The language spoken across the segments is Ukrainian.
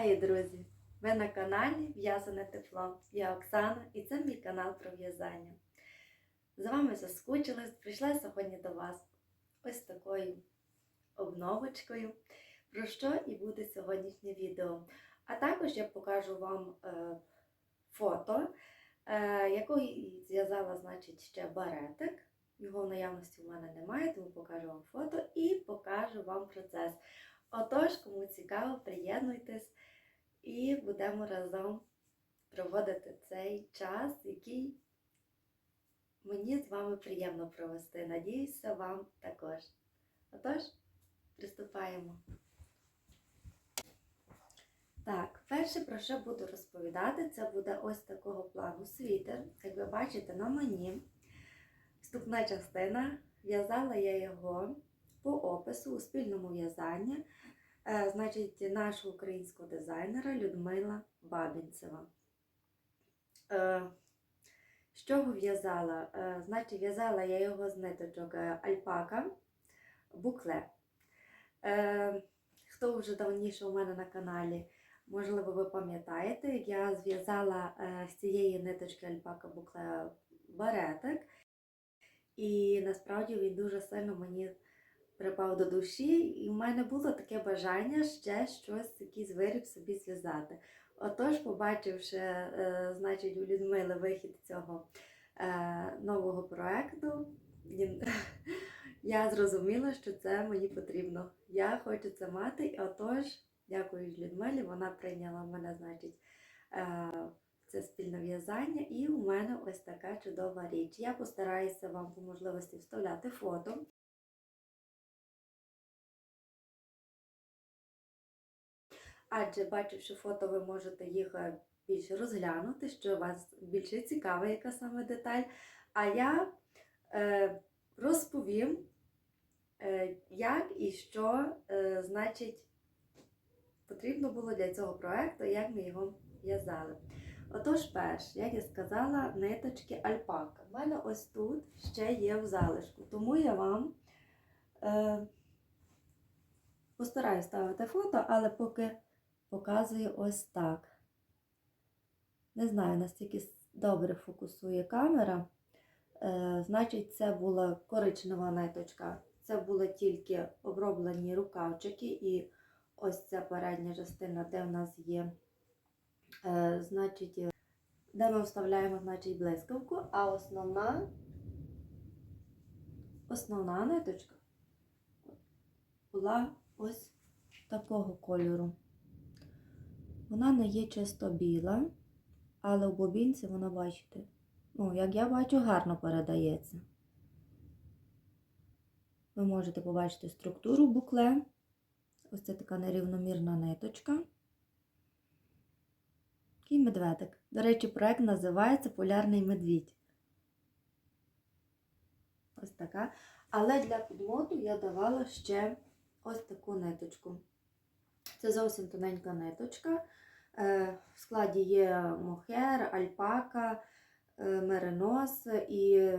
Вітаю, друзі! Ви на каналі В'язане тепло. Я Оксана і це мій канал про в'язання. З вами заскучилась, прийшла сьогодні до вас ось такою обновочкою, про що і буде сьогоднішнє відео. А також я покажу вам е, фото, е, якої зв'язала, значить, ще баретик. Його в наявності в мене немає, тому покажу вам фото і покажу вам процес. Отож, кому цікаво, приєднуйтесь і будемо разом проводити цей час, який мені з вами приємно провести. Надіюся, вам також. Отож, приступаємо. Так, перше, про що буду розповідати, це буде ось такого плану світер. Як ви бачите на мені, вступна частина, в'язала я його по опису у спільному в'язанні, значить, нашого українського дизайнера Людмила Бабінцева. Е, З чого в'язала? Е, Значить, в'язала я його з ниточок е, альпака букле. Е, Хто вже давніше у мене на каналі, можливо, ви пам'ятаєте, я зв'язала е, з цієї ниточки альпака букле баретик. І насправді він дуже сильно мені припав до душі, і в мене було таке бажання ще щось, якийсь виріб собі зв'язати. Отож, побачивши, е, значить, у Людмили вихід цього е, нового проекту, я зрозуміла, що це мені потрібно. Я хочу це мати, і отож, дякую Людмилі, вона прийняла мене, значить, е, це спільне в'язання, і у мене ось така чудова річ. Я постараюся вам по можливості вставляти фото. Адже бачивши фото, ви можете їх е, більше розглянути, що вас більше цікавить, яка саме деталь. А я е, розповім, е, як і що, е, значить, потрібно було для цього проекту, як ми його в'язали. Отож, перш, як я сказала, ниточки альпака. У мене ось тут ще є в залишку, тому я вам е, постараюсь ставити фото, але поки показую ось так. Не знаю, наскільки добре фокусує камера. Е, значить, це була коричнева ниточка. Це були тільки оброблені рукавчики, і ось ця передня частина, де в нас є, е, значить, е, де ми вставляємо значить, блискавку, а основна, основна ниточка була ось такого кольору. Вона не є чисто біла, але в бобінці вона, бачите, ну, як я бачу, гарно передається. Ви можете побачити структуру букле. Ось це така нерівномірна ниточка. Такий медведик. До речі, проект називається Полярний медвідь. Ось така. Але для підмоту я давала ще ось таку ниточку. Це зовсім тоненька ниточка. Е, В складі є мохер, альпака, е, меринос і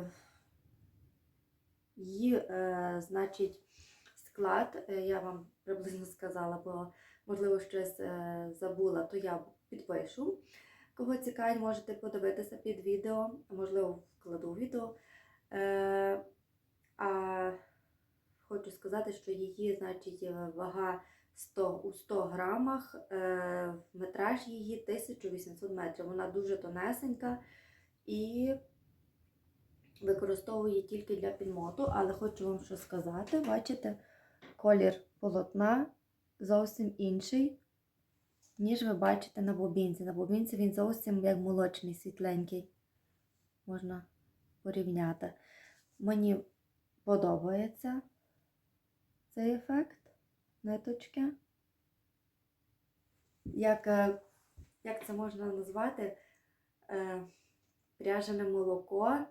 її, е, значить, склад, я вам приблизно сказала, бо, можливо, щось забула, то я підпишу. Кого цікавить, можете подивитися під відео, можливо, вкладу відео. А хочу сказати, що її, значить, вага 100, у 100 грамах, е, метраж її 1800 метрів. Вона дуже тонесенька і використовую тільки для підмоту, але хочу вам що сказати. Бачите, колір полотна зовсім інший, ніж ви бачите на бобінці. На бобінці він зовсім як молочний, світленький. Можна порівняти. Мені подобається цей ефект ниточки. Як, е, як це можна назвати? Е, Пряжене молоко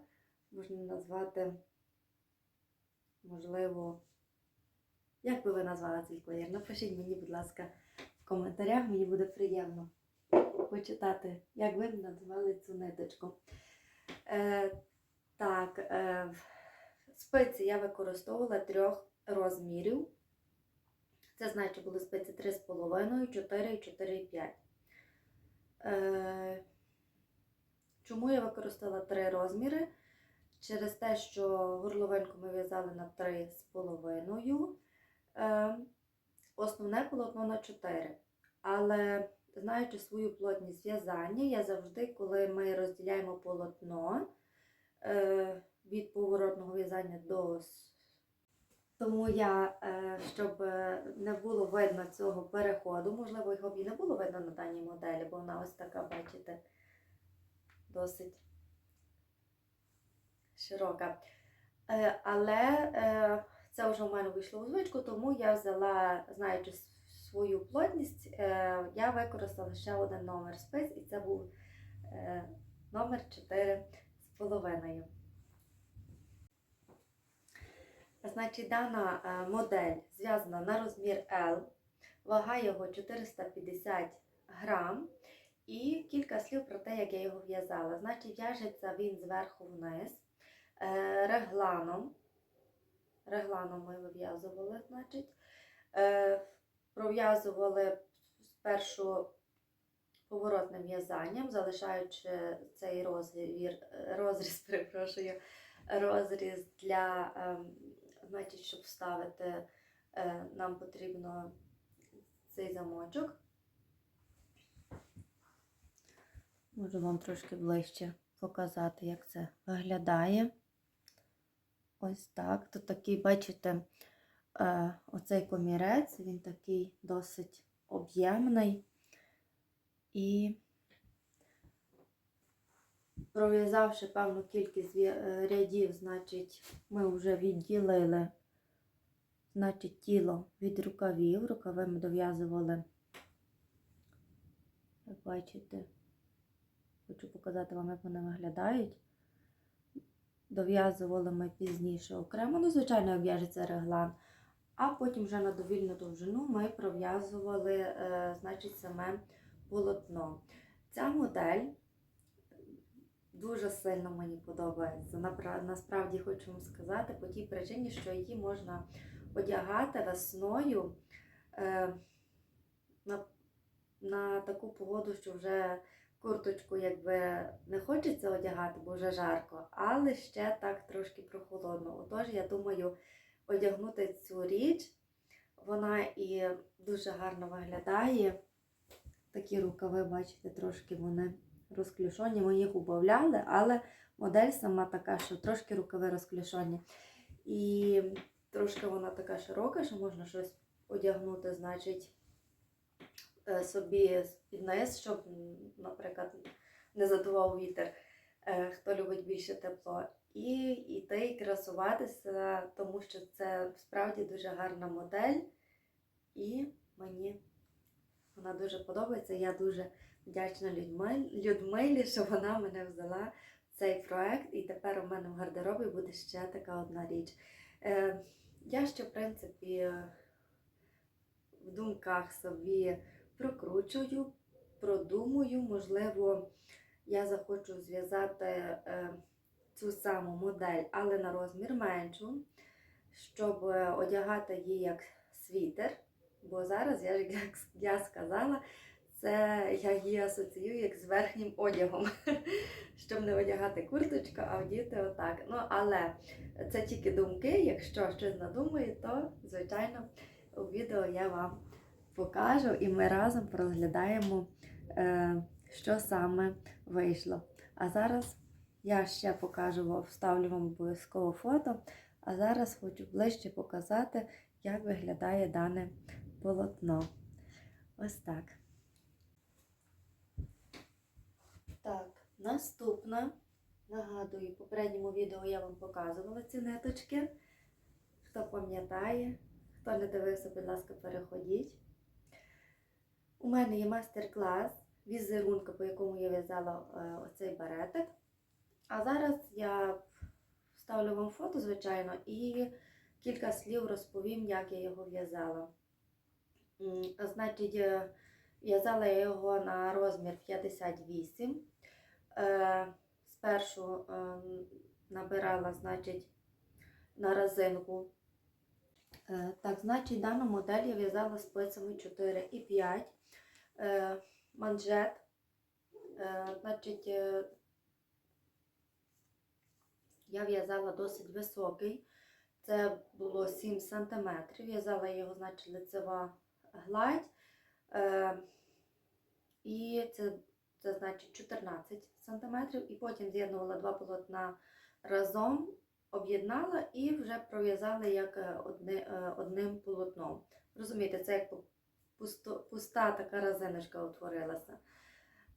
можна назвати, можливо, як би ви назвали цей колір? Напишіть мені, будь ласка, в коментарях, мені буде приємно почитати, як ви назвали цю ниточку. Е, так, е, спиці я використовувала трьох розмірів. Це значить були спиці 3,5, 4, 4, 5. Е, чому я використала три розміри? Через те, що горловинку ми в'язали на 3,5. Е, основне полотно на 4. Але знаючи свою плотність в'язання, я завжди, коли ми розділяємо полотно е, від поворотного в'язання до. Тому я, е, щоб не було видно цього переходу, можливо, його б і не було видно на даній моделі, бо вона ось така, бачите, досить широка. Е, Але е, це вже в мене вийшло у звичку, тому я взяла, знаючи свою плотність, я використала ще один номер спиць, і це був номер 4 з половиною. Значить, дана е, модель зв'язана на розмір L, вага його 450 грам. І кілька слів про те, як я його в'язала. Значить, в'яжеться він зверху вниз е, регланом. Регланом ми вив'язували, значить. Е, пров'язували спершу поворотним в'язанням, залишаючи цей розріз, розріз, перепрошую, розріз для, ем, значить, щоб вставити, е, нам потрібно цей замочок. Можу вам трошки ближче показати, як це виглядає. Ось так. Тут такий, бачите, е, оцей комірець, він такий досить об'ємний. І пров'язавши певну кількість е, рядів, значить, ми вже відділили значить, тіло від рукавів. Рукави ми дов'язували, як бачите, хочу показати вам, як вони виглядають. Дов'язували ми пізніше окремо, ну, звичайно, як в'яжеться реглан. А потім вже на довільну довжину ми пров'язували, е, значить, саме полотно. Ця модель дуже сильно мені подобається. Насправді хочу вам сказати по тій причині, що її можна одягати весною е, на, на таку погоду, що вже курточку якби не хочеться одягати, бо вже жарко, але ще так трошки прохолодно. Отож, я думаю, одягнути цю річ, вона і дуже гарно виглядає. Такі рукави, бачите, трошки вони розклюшені. Ми їх убавляли, але модель сама така, що трошки рукави розклюшені. І трошки вона така широка, що можна щось одягнути, значить, е, собі під низ, щоб, наприклад, не задував вітер, е, хто любить більше тепло. І йти і красуватися, тому що це справді дуже гарна модель. І мені вона дуже подобається. Я дуже вдячна Людмилі, що вона мене взяла в цей проект, і тепер у мене в гардеробі буде ще така одна річ. Е, я ще, в принципі, в думках собі прокручую, продумую, можливо, я захочу зв'язати е, цю саму модель, але на розмір меншу, щоб одягати її як світер. Бо зараз, як я сказала, це я її асоціюю як з верхнім одягом, щоб не одягати курточку, а вдіти отак. Ну, але це тільки думки. Якщо щось надумаю, то, звичайно, у відео я вам покажу і ми разом розглядаємо, е, що саме вийшло. А зараз я ще покажу вставлю вам обов'язково фото. А зараз хочу ближче показати, як виглядає дане полотно. Ось так. Так, наступна. Нагадую, в попередньому відео я вам показувала ці ниточки. Хто пам'ятає, хто не дивився, будь ласка, переходіть. У мене є майстер-клас візерунка, по якому я в'язала е, оцей баретик. А зараз я вставлю вам фото, звичайно, і кілька слів розповім, як я його в'язала. Значить, е, в'язала я його на розмір 58. Е, Спершу е, набирала, значить, на резинку Е, Так, значить, дану модель я в'язала спицями 4 і 5. Е, манжет. Значить, я в'язала досить високий. Це було 7 см. В'язала його, значить, лицева гладь. І це, це значить 14 см. І потім з'єднувала два полотна разом, об'єднала і вже пров'язала як е, одни, е, одним полотном. Розумієте, це як пусто, пуста така резиночка утворилася.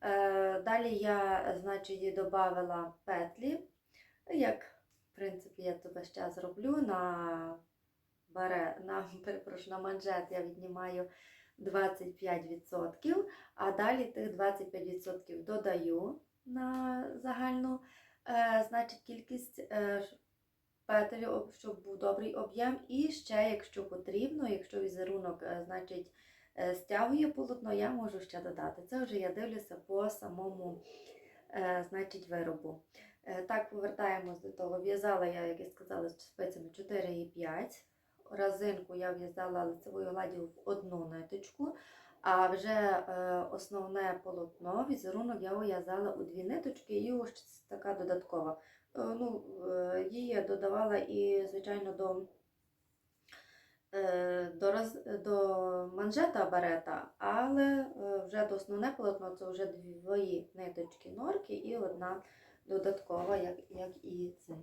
Е, далі я, значить, додавала петлі, як, в принципі, я це весь час роблю на баре, на, перепрошую, на манжет я віднімаю 25%, а далі тих 25% додаю на загальну е, значить, кількість е, петель, щоб був добрий об'єм. І ще, якщо потрібно, якщо візерунок е, значить, стягує полотно, я можу ще додати. Це вже я дивлюся по самому значить, виробу. Так, повертаємось до того. В'язала я, як я сказала, з спицями 4 і 5. Разинку я в'язала лицевою гладдю в одну ниточку, а вже е, основне полотно, візерунок я в'язала у дві ниточки і ось така додаткова. Е, ну, е, її додавала і, звичайно, до, до, роз, до манжета барета, але вже до основне полотно це вже дві ниточки норки і одна додаткова, як, як і це.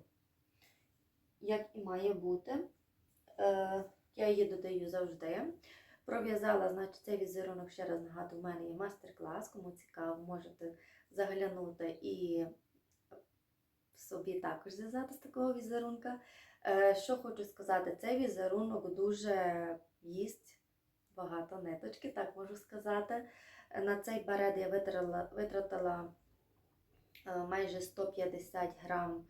Як і має бути. Е, я її додаю завжди. Пров'язала, значить, цей візерунок, ще раз нагадую, у мене є мастер-клас. Кому цікаво, можете заглянути і собі також зв'язати з такого візерунка. Е, Що хочу сказати, цей візерунок дуже їсть багато ниточки, так можу сказати. На цей барет я витратила, витратила е, майже 150 грам.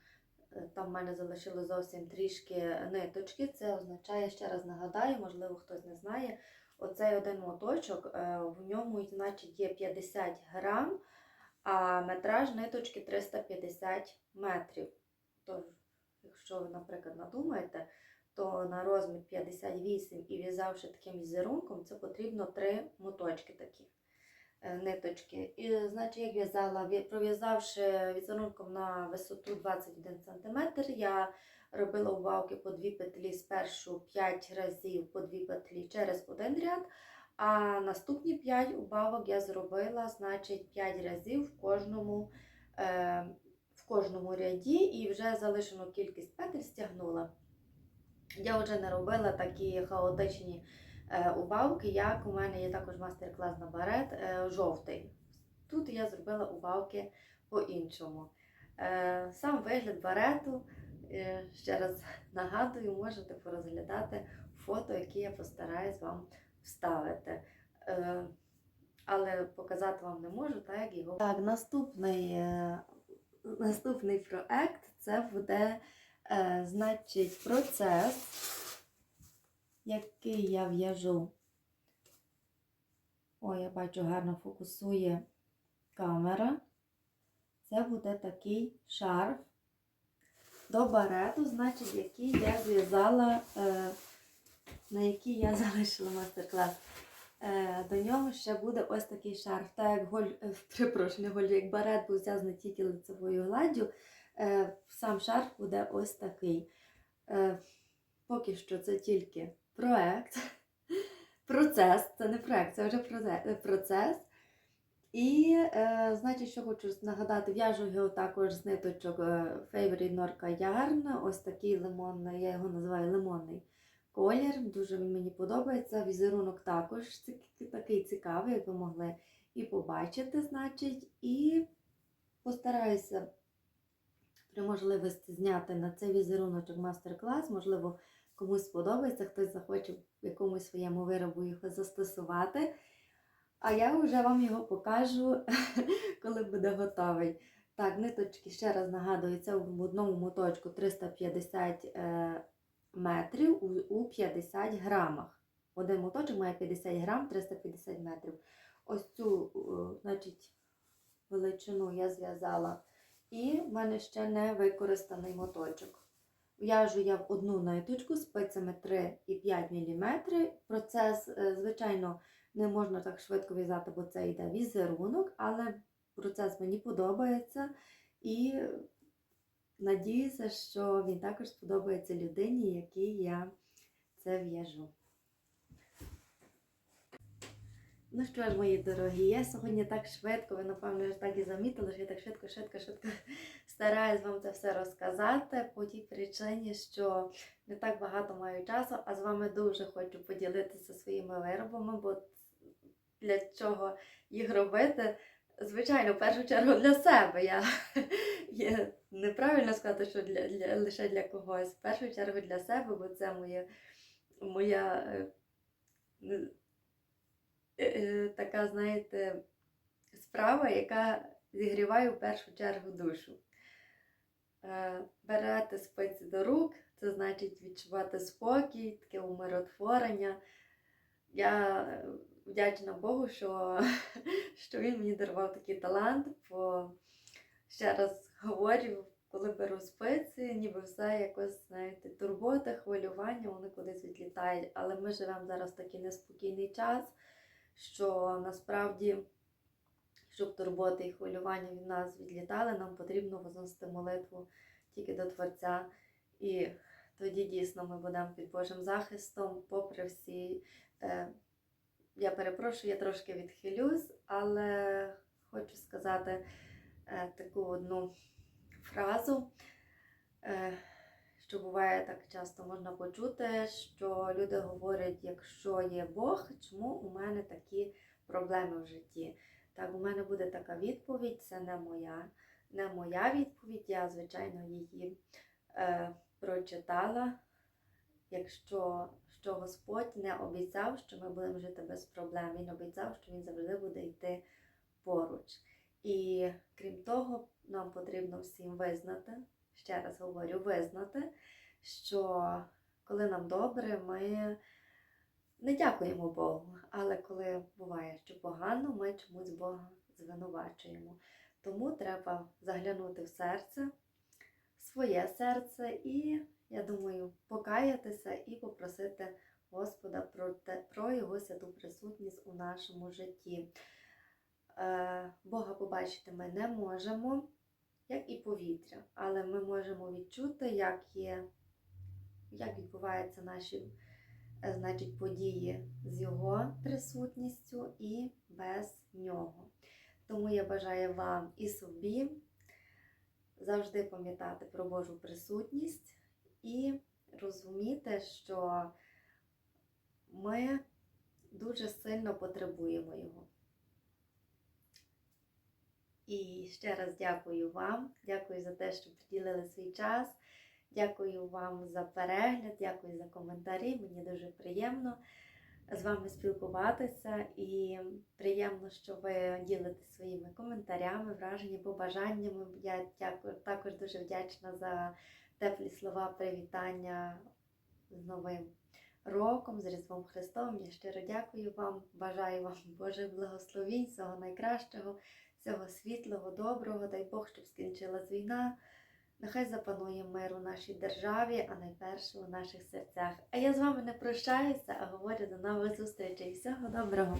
Е, Там в мене залишило зовсім трішки ниточки. Це означає, ще раз нагадаю, можливо, хтось не знає. Оцей один моточок, е, в ньому, значить, є 50 грам, а метраж ниточки 350 метрів. Тож, якщо ви, наприклад, надумаєте, то на розмір 58 і в'язавши таким візерунком, це потрібно 3 моточки такі ниточки. І, значить, як в'язала, пров'язавши візерунком на висоту 21 см, я робила убавки по 2 петлі спершу 5 разів по 2 петлі через один ряд, а наступні 5 убавок я зробила, значить, 5 разів в кожному, е, в кожному ряді і вже залишену кількість петель стягнула. Я вже не робила такі хаотичні е, убавки, як у мене є також мастер-клас на барет е, жовтий. Тут я зробила убавки по-іншому. Е, Сам вигляд барету, ще раз нагадую, можете порозглядати фото, які я постараюсь вам вставити. Але показати вам не можу, так як його. Так, наступний, наступний проект це буде, значить, процес, який я в'яжу. Ой, я бачу, гарно фокусує камера. Це буде такий шарф до барету, значить, який я зв'язала, е, на який я залишила мастер-клас. Е, До нього ще буде ось такий шарф. Так як голь, е, перепрошую, не голь, як барет був зв'язаний тільки лицевою гладдю, сам шарф буде ось такий. Поки що це тільки проект. Процес, це не проект, це вже е, процес. І, е, значить, що хочу нагадати, в'яжу його також з ниточок е, Favorite Norca Yarn. Ось такий лимонний, я його називаю лимонний колір. Дуже він мені подобається. Візерунок також такий цікавий, як ви могли і побачити, значить. І постараюся при можливості зняти на цей візеруночок мастер-клас. Можливо, комусь сподобається, хтось захоче в якомусь своєму виробу його застосувати. А я вже вам його покажу, коли буде готовий. Так, ниточки, ще раз нагадую, це в одному моточку 350 е, метрів у, у 50 грамах. Один моточок має 50 грам, 350 метрів. Ось цю, е, значить, величину я зв'язала. І в мене ще не використаний моточок. В'яжу я в одну ниточку спицями 3,5 мм. Процес, е, звичайно, не можна так швидко в'язати, бо це йде візерунок, але процес мені подобається і надіюся, що він також сподобається людині, якій я це в'яжу. Ну що ж, мої дорогі, я сьогодні так швидко, ви напевно так і замітили, що я так швидко, швидко, швидко стараюсь вам це все розказати по тій причині, що не так багато маю часу, а з вами дуже хочу поділитися своїми виробами, бо для чого їх робити? Звичайно, в першу чергу для себе. Я є неправильно сказати, що для, для, лише для когось. В першу чергу для себе, бо це моя, моя е, е, е, така, знаєте, справа, яка зігріває в першу чергу душу. Е, Берете спиці до рук, це значить відчувати спокій, таке умиротворення. Я е, вдячна Богу, що, що він мені дарував такий талант, бо ще раз говорю, коли беру спиці, ніби все якось, знаєте, турбота, хвилювання, вони кудись відлітають. Але ми живемо зараз такий неспокійний час, що насправді, щоб турботи і хвилювання від нас відлітали, нам потрібно возносити молитву тільки до Творця. І тоді дійсно ми будемо під Божим захистом, попри всі. Е, я перепрошую, я трошки відхилюсь, але хочу сказати е, таку одну фразу, е, що буває так часто можна почути, що люди говорять, якщо є Бог, чому у мене такі проблеми в житті? Так, у мене буде така відповідь, це не моя, не моя відповідь, я, звичайно, її е, прочитала. Якщо що Господь не обіцяв, що ми будемо жити без проблем. Він обіцяв, що Він завжди буде йти поруч. І крім того, нам потрібно всім визнати, ще раз говорю, визнати, що коли нам добре, ми не дякуємо Богу. Але коли буває, що погано, ми чомусь Бога звинувачуємо. Тому треба заглянути в серце, в своє серце і я думаю, покаятися і попросити Господа про, те, про Його святу присутність у нашому житті. Е, Бога побачити ми не можемо, як і повітря, але ми можемо відчути, як є, як відбуваються наші значить, події з Його присутністю і без нього. Тому я бажаю вам і собі завжди пам'ятати про Божу присутність і розуміти, що ми дуже сильно потребуємо його. І ще раз дякую вам, дякую за те, що приділили свій час. Дякую вам за перегляд, дякую за коментарі. Мені дуже приємно з вами спілкуватися і приємно, що ви ділитесь своїми коментарями, враженнями, побажаннями. Я дякую, також дуже вдячна за теплі слова привітання з Новим роком, з Різдвом Христовим. Я щиро дякую вам, бажаю вам Божих благословінь, всього найкращого, всього світлого, доброго. Дай Бог, щоб скінчилась війна. Нехай запанує мир у нашій державі, а найперше у наших серцях. А я з вами не прощаюся, а говорю до нових зустрічей. Всього доброго!